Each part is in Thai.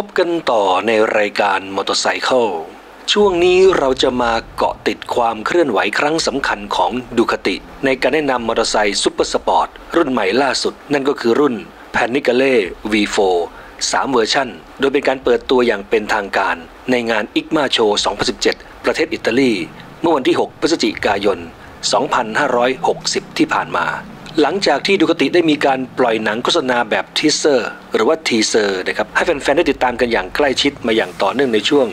พบกันต่อในรายการมอเตอร์ไซค์ช่วงนี้เราจะมาเกาะติดความเคลื่อนไหวครั้งสำคัญของดูคติ ในการแนะนำมอเตอร์ไซค์ซุปเปอร์สปอร์ตรุ่นใหม่ล่าสุด นั่นก็คือรุ่น p a n i c a l e V4 3 เวอร์ชันโดยเป็นการเปิดตัวอย่างเป็นทางการ ในงาน ICMA Show 2017 ประเทศอิตาลี เมื่อวันที่ 6 พฤศจิกายน 2560 ที่ผ่านมา หลังจากที่ดูคติได้มีการปล่อยหนังโฆษณาแบบทีเซอร์ หรือว่าทีเซอร์นะครับให้แฟนๆได้ติดตามกันอย่างใกล้ชิดมาอย่างต่อเนื่องในช่วง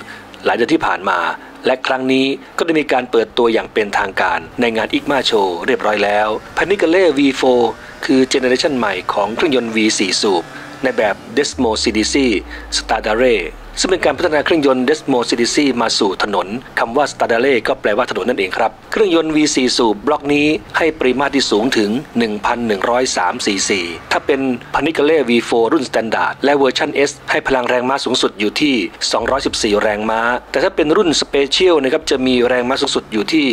หลายเดือนที่ผ่านมา และครั้งนี้ก็ได้มีการเปิดตัวอย่างเป็นทางการในงานอิกมาโชเรียบร้อยแล้ว p a n i c a l e V4 คือเจเนอเรชันใหม่ของเครื่องยนต์ V4 สูบในแบบ Desmo CDC Stardare ซึ่งเป็นการพัฒนาเครื่องยนต์ Desmo CDC มาสู่ถนนคำว่า s t a d a l e ก็แปลว่าถนนนั่นเองครับ เครื่องยนต์ V4 สูบบล็อกนี้ให้ปริมาตรที่สูงถึง 1,103 cc ถ้าเป็น p a n i c a l e V4 รุ่น Standard และเวอร์ชัน S ให้พลังแรงม้าสูงสุดอยู่ที่ 214 แรงม้า แต่ถ้าเป็นรุ่น Special นะครับจะมีแรงม้าสูงสุดอยู่ที่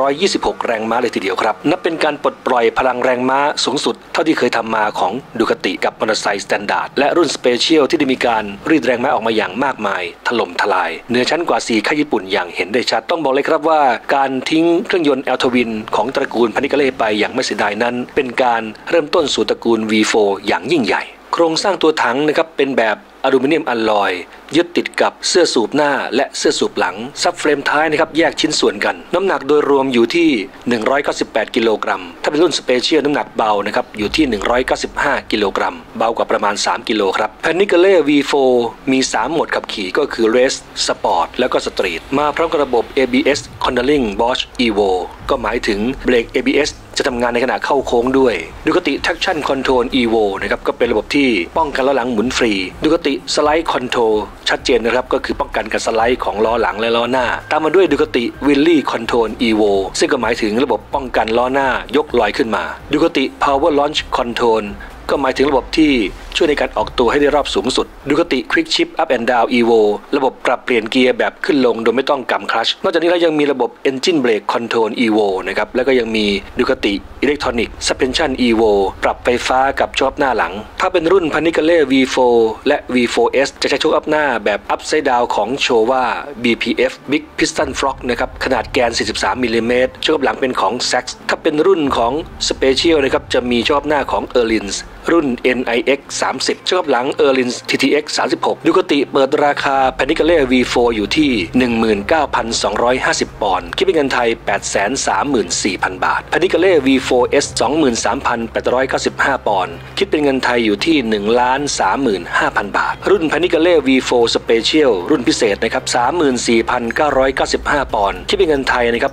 226 แรงม้าเลยทีเดียวครับ นับเป็นการปลดปล่อยพลังแรงม้าสูงสุด เท่าที่เคยทำมาของดูคติกับมอเตอร์ไซค์ Standard และรุ่น Special ที่ได้มีการรีดแรงม้าออกมาอย่างมากมาย ถล่มทลาย เหนือชั้นกว่า4ค่ายญี่ปุ่นอย่างเห็นได้ชัด ต้องบอกเลยครับว่า การทิ้งเครื่องยนต์แอลทวิน ของตระกูลพานิกาเล่ไปอย่างไม่เสียดายนั้น เป็นการเริ่มต้นสู่ตระกูล V4 อย่างยิ่งใหญ่ โครงสร้างตัวถังนะครับเป็นแบบ อลูมิเนียมอลลอย ยึดติดกับเสื้อสูบหน้าและเสื้อสูบหลัง ซับเฟรมท้ายนะครับแยกชิ้นส่วนกัน น้ำหนักโดยรวมอยู่ที่ 198 กิโลกรัม ถ้าเป็นรุ่นสเปเชียลน้ำหนักเบานะครับอยู่ที่ 195 กิโลกรัม เบากว่าประมาณ 3 กิโลครับแพนิเกเล่ V4 มี3โหมดขับขี่ก็คือ Race Sport แล้วก็ Street มาพร้อมกับระบบ ABS Controlling Bosch Evo ก็หมายถึงเบรก ABS จะทำงานในขณะเข้าโค้งด้วยดูกติ Traction Control Evo นะครับก็เป็นระบบที่ป้องกันล้อหลังหมุนฟรีดูกติ Slide Control ชัดเจนนะครับก็คือป้องกันการสไลด์ของล้อหลังและล้อหน้า ตามมาด้วยดูกติ Willy Control Evo ซึ่งก็หมายถึงระบบป้องกันล้อหน้ายกลอยขึ้นมาดูกติ Power Launch Control ก็หมายถึงระบบที่ช่วยในการออกตัวให้ได้รอบสูงสุดดูกติ Quick Shift Up and Down Evo ระบบปรับเปลี่ยนเกียร์แบบขึ้นลงโดยไม่ต้องกำคลัชนอกจากนี้แล้วยังมีระบบ Engine Brake Control Evo นะครับแล้วก็ยังมีดูกติ Electronic Suspension Evo ปรับไฟฟ้ากับโชคอัพหน้าหลัง ถ้าเป็นรุ่น p a n i c a l e V4 และ V4S จะใช้โชคอัพหน้าแบบ Upside Down ของโชว่า BPF Big Piston Flock นะครับขนาดแกน 43มิลลิเมตรโชคอัพหลังเป็นของ Sax ถ้าเป็นรุ่นของ Special นะครับจะมีโชคอัพหน้าของ Erlins รุ่น NIX 30เชื่อบหลัง e r l i n TTX 36 ดูกติเปิดราคา p a n i c a l e V4 อยู่ที่ 19,250 ปอนด์ คิดเป็นเงินไทย 834,000 บาท p a n i c a l e V4S 23,895 ปอนด์ คิดเป็นเงินไทยอยู่ที่ 1,35,000 บาท รุ่น p a n i c a l e V4 Special รุ่นพิเศษนะครับ 34,995 ปอนด์ คิดเป็นเงินไทยนะครับ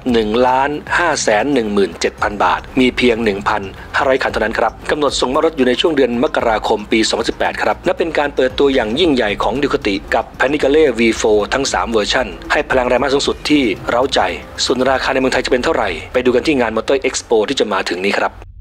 1,517,000 บาท มีเพียง 1,000 1,500 คันเท่านั้นครับกำหนดส่งมารถอยู่ในช่วงเดือนมกราคมปี 2018 ครับนับเป็นการเปิดตัวอย่างยิ่งใหญ่ของดิคติกับแพนิกาเล่ V4 ทั้ง 3 เวอร์ชันให้พลังแรงม้าสูงสุดที่เร้าใจ ส่วนราคาในเมืองไทยจะเป็นเท่าไหร่ ไปดูกันที่งานมอเตอร์เอ็กซ์โปที่จะมาถึงนี้ครับ